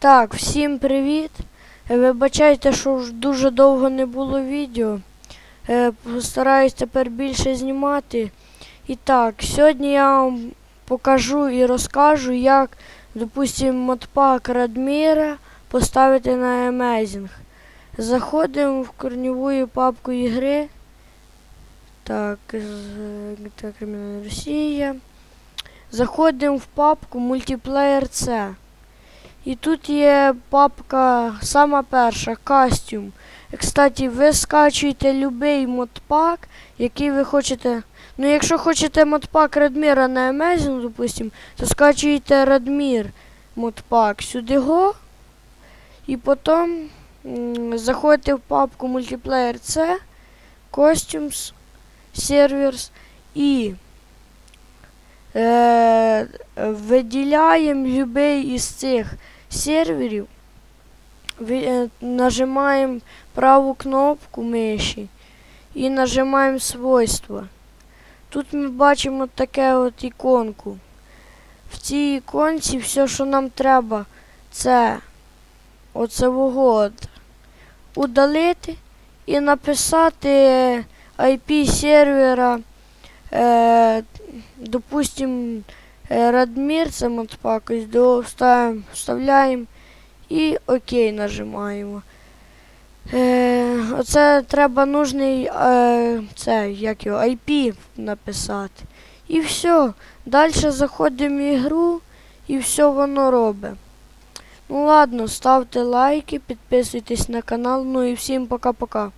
Так, всім привіт. Е, Вибачайте, що ж дуже довго не було відео. Е, Постараюсь тепер більше знімати. І так, сьогодні я вам покажу і розкажу, як, допустимо, модпак Радміра поставити на Amazing. Заходимо в корневу папку ігри. Так, Кримінальна Росія. Заходимо в папку Multiplayer C. І тут є папка, сама перша, костюм. Кстати, ви скачуєте будь-який модпак, який ви хочете. Ну, якщо хочете модпак Радміра на Amazon, допустим, то скачуєте Радмір модпак сюди го. І потім заходите в папку Multiplayer C, Costumes, Servers і е, виділяємо будь-який із цих серверів, е, нажимаємо праву кнопку миші і нажимаємо свойства. Тут ми бачимо таке от іконку. В цій іконці все, що нам треба, це оце от удалити і написати IP сервера, е, допустим, е, Радмір, це модпак, до вставляємо і ОК нажимаємо. Е, оце треба нужний е, це, як його, IP написати. І все. Далі заходимо в ігру і все воно робить. Ну ладно, ставте лайки, підписуйтесь на канал. Ну і всім пока-пока.